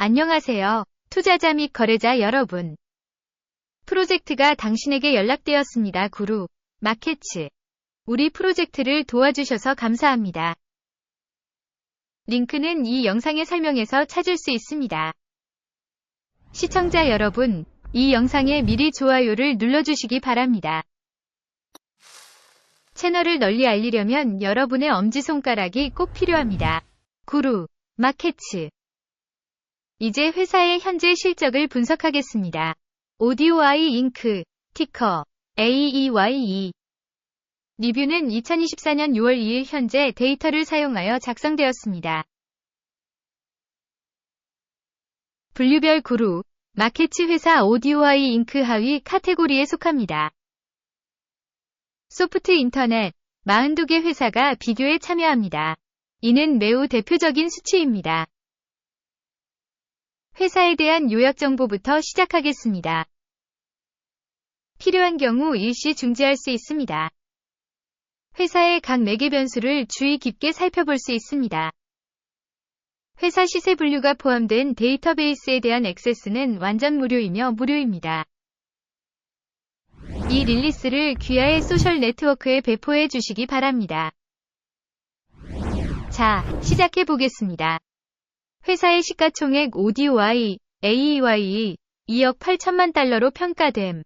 안녕하세요. 투자자 및 거래자 여러분. 프로젝트가 당신에게 연락되었습니다. 구루, 마켓츠. 우리 프로젝트를 도와주셔서 감사합니다. 링크는 이 영상의 설명에서 찾을 수 있습니다. 시청자 여러분, 이 영상에 미리 좋아요를 눌러주시기 바랍니다. 채널을 널리 알리려면 여러분의 엄지손가락이 꼭 필요합니다. 구루, 마켓츠. 이제 회사의 현재 실적을 분석하겠습니다. 오디오아이 잉크, 티커, AEYE. 리뷰는 2024년 6월 2일 현재 데이터를 사용하여 작성되었습니다. 분류별 그룹, 마켓츠 회사 오디오아이 잉크 하위 카테고리에 속합니다. 소프트 인터넷, 42개 회사가 비교에 참여합니다. 이는 매우 대표적인 수치입니다. 회사에 대한 요약 정보부터 시작하겠습니다. 필요한 경우 일시 중지할 수 있습니다. 회사의 각 매개 변수를 주의 깊게 살펴볼 수 있습니다. 회사 시세 분류가 포함된 데이터베이스에 대한 액세스는 완전 무료이며 무료입니다. 이 릴리스를 귀하의 소셜 네트워크에 배포해 주시기 바랍니다. 자, 시작해 보겠습니다. 회사의 시가총액 ODY, AEY 2억 8천만 달러로 평가됨.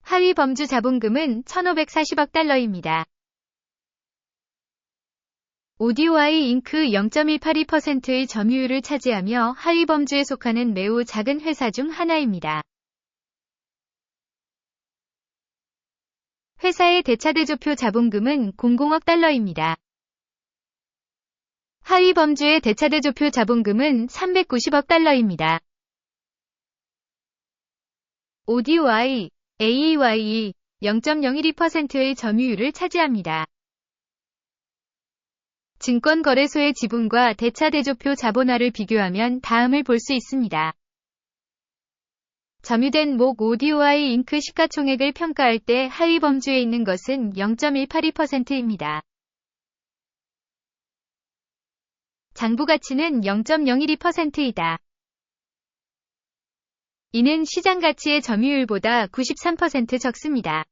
하위 범주 자본금은 1,540억 달러입니다. ODY 잉크 0.182%의 점유율을 차지하며 하위 범주에 속하는 매우 작은 회사 중 하나입니다. 회사의 대차대조표 자본금은 00억 달러입니다. 하위 범주의 대차대조표 자본금은 390억 달러입니다. ODY, AEY 0.012%의 점유율을 차지합니다. 증권거래소의 지분과 대차대조표 자본화를 비교하면 다음을 볼 수 있습니다. 점유된 목 ODY 잉크 시가총액을 평가할 때 하위 범주에 있는 것은 0.182%입니다. 장부 가치는 0.012%이다. 이는 시장 가치의 점유율보다 93% 적습니다.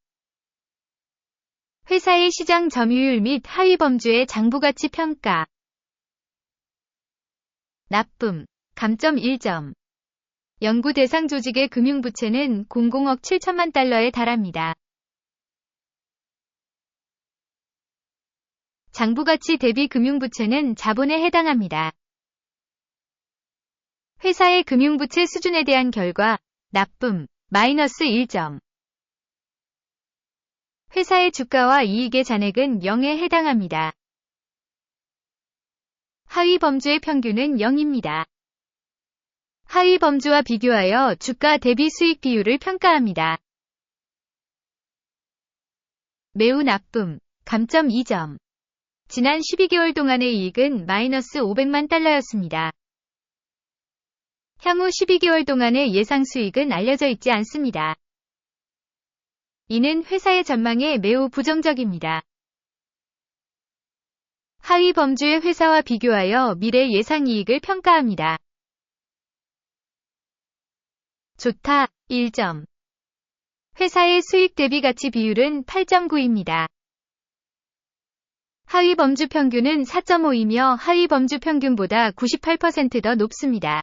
회사의 시장 점유율 및 하위 범주의 장부 가치 평가. 나쁨, 감점 1점. 연구 대상 조직의 금융부채는 00억 7천만 달러에 달합니다. 장부가치 대비 금융부채는 자본에 해당합니다. 회사의 금융부채 수준에 대한 결과, 나쁨, 마이너스 1점. 회사의 주가와 이익의 잔액은 0에 해당합니다. 하위 범주의 평균은 0입니다. 하위 범주와 비교하여 주가 대비 수익 비율을 평가합니다. 매우 나쁨, 감점 2점. 지난 12개월 동안의 이익은 마이너스 500만 달러였습니다. 향후 12개월 동안의 예상 수익은 알려져 있지 않습니다. 이는 회사의 전망에 매우 부정적입니다. 하위 범주의 회사와 비교하여 미래 예상 이익을 평가합니다. 좋다, 1점. 회사의 수익 대비 가치 비율은 8.9입니다. 하위 범주 평균은 4.5이며 하위 범주 평균보다 98%더 높습니다.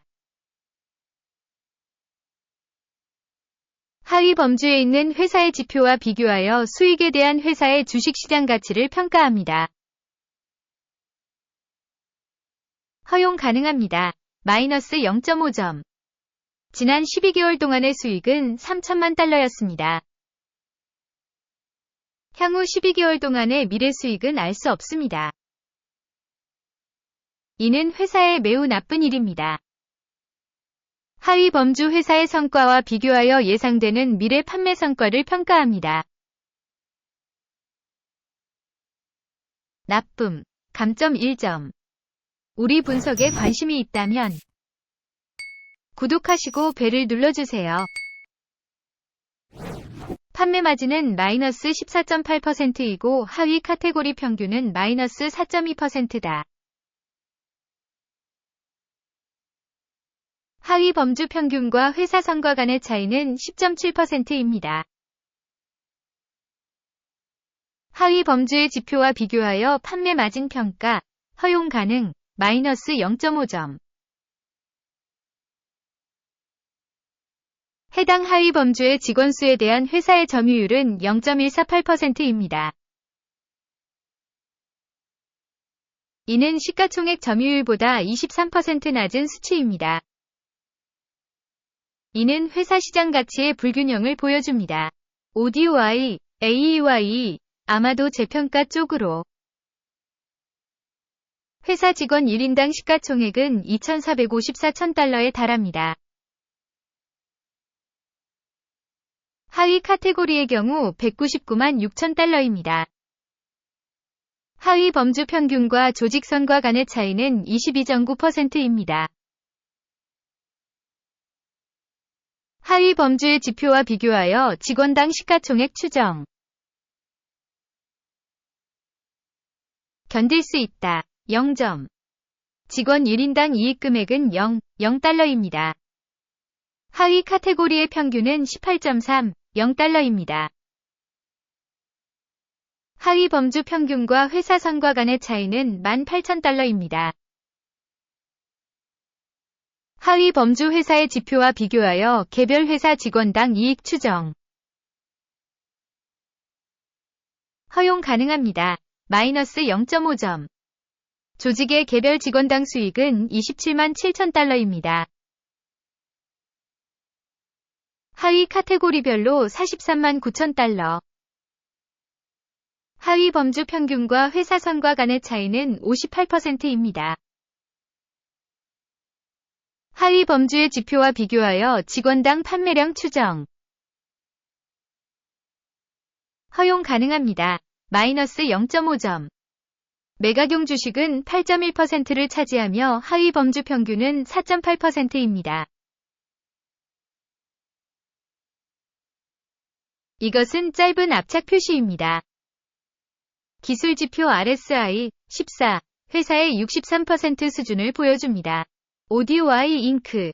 하위 범주에 있는 회사의 지표와 비교하여 수익에 대한 회사의 주식시장 가치를 평가합니다. 허용 가능합니다. 마이너스 0.5점. 지난 12개월 동안의 수익은 3천만 달러였습니다. 향후 12개월 동안의 미래 수익은 알 수 없습니다. 이는 회사에 매우 나쁜 일입니다. 하위 범주 회사의 성과와 비교하여 예상되는 미래 판매 성과를 평가합니다. 나쁨, 감점 1점. 우리 분석에 관심이 있다면 구독하시고 벨을 눌러주세요. 판매 마진은 마이너스 14.8%이고 하위 카테고리 평균은 마이너스 4.2%다. 하위 범주 평균과 회사 성과 간의 차이는 10.7%입니다. 하위 범주의 지표와 비교하여 판매 마진 평가, 허용 가능, 마이너스 0.5점. 해당 하위 범주의 직원 수에 대한 회사의 점유율은 0.148%입니다. 이는 시가총액 점유율보다 23% 낮은 수치입니다. 이는 회사 시장 가치의 불균형을 보여줍니다. ODY, AEY, 아마도 재평가 쪽으로 회사 직원 1인당 시가총액은 2,454,000달러에 달합니다. 하위 카테고리의 경우 199만 6천 달러입니다. 하위 범주 평균과 조직선과 간의 차이는 22.9%입니다. 하위 범주의 지표와 비교하여 직원당 시가총액 추정. 견딜 수 있다. 0점. 직원 1인당 이익 금액은 0, 0달러입니다. 하위 카테고리의 평균은 18.3, 0달러입니다. 하위 범주 평균과 회사 선과 간의 차이는 18,000달러입니다. 하위 범주 회사의 지표와 비교하여 개별 회사 직원당 이익 추정. 허용 가능합니다. 마이너스 0.5점. 조직의 개별 직원당 수익은 27만 7천 달러입니다. 하위 카테고리별로 43만 9천 달러. 하위 범주 평균과 회사 선과 간의 차이는 58%입니다. 하위 범주의 지표와 비교하여 직원당 판매량 추정. 허용 가능합니다. 마이너스 0.5점. 메가경 주식은 8.1%를 차지하며 하위 범주 평균은 4.8%입니다. 이것은 짧은 압착 표시입니다. 기술 지표 RSI 14 회사의 63% 수준을 보여줍니다. ODY 잉크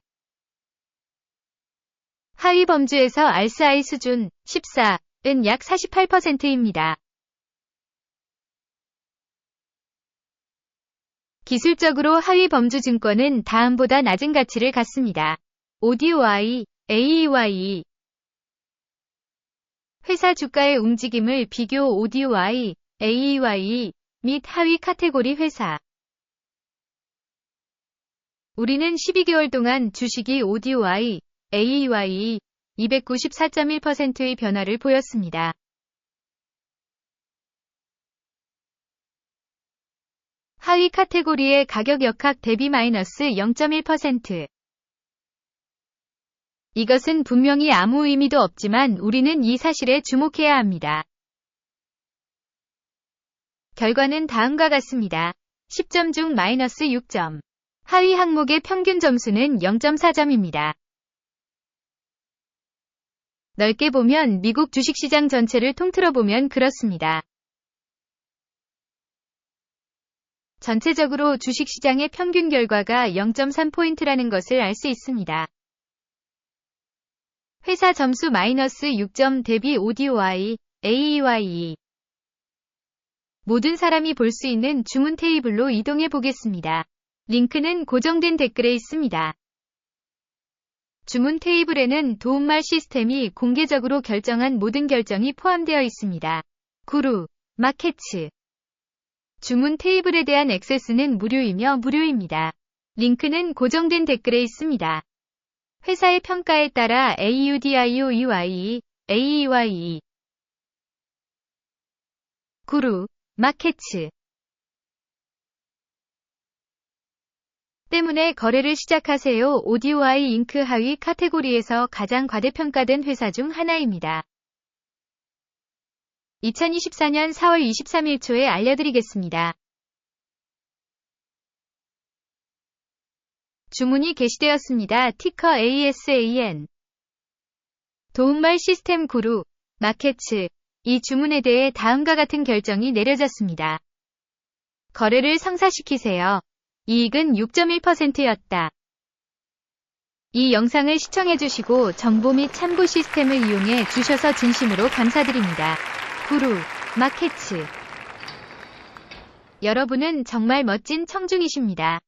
하위 범주에서 RSI 수준 14은 약 48%입니다. 기술적으로 하위 범주 증권은 다음보다 낮은 가치를 갖습니다. ODY, AEY 회사 주가의 움직임을 비교 ODY, AEY 및 하위 카테고리 회사 우리는 12개월 동안 주식이 ODY, AEY 294.1%의 변화를 보였습니다. 하위 카테고리의 가격 역학 대비 마이너스 0.1%. 이것은 분명히 아무 의미도 없지만 우리는 이 사실에 주목해야 합니다. 결과는 다음과 같습니다. 10점 중 마이너스 6점. 하위 항목의 평균 점수는 0.4점입니다. 넓게 보면 미국 주식시장 전체를 통틀어 보면 그렇습니다. 전체적으로 주식시장의 평균 결과가 0.3포인트라는 것을 알 수 있습니다. 회사 점수 마이너스 6점 대비 ODY, AEY 모든 사람이 볼 수 있는 주문 테이블로 이동해 보겠습니다. 링크는 고정된 댓글에 있습니다. 주문 테이블에는 도움말 시스템이 공개적으로 결정한 모든 결정이 포함되어 있습니다. 구루, 마켓츠, 주문 테이블에 대한 액세스는 무료이며 무료입니다. 링크는 고정된 댓글에 있습니다. 회사의 평가에 따라 AUDIOEY, AEY, 구루, 마켓츠 때문에 거래를 시작하세요. ODY 잉크 하위 카테고리에서 가장 과대평가된 회사 중 하나입니다. 2024년 4월 23일 초에 알려드리겠습니다. 주문이 게시되었습니다. 티커 ASAN 도움말 시스템 구루, 마켓츠, 이 주문에 대해 다음과 같은 결정이 내려졌습니다. 거래를 성사시키세요. 이익은 6.1%였다. 이 영상을 시청해주시고 정보 및 참고 시스템을 이용해 주셔서 진심으로 감사드립니다. 구루, 마케츠. 여러분은 정말 멋진 청중이십니다.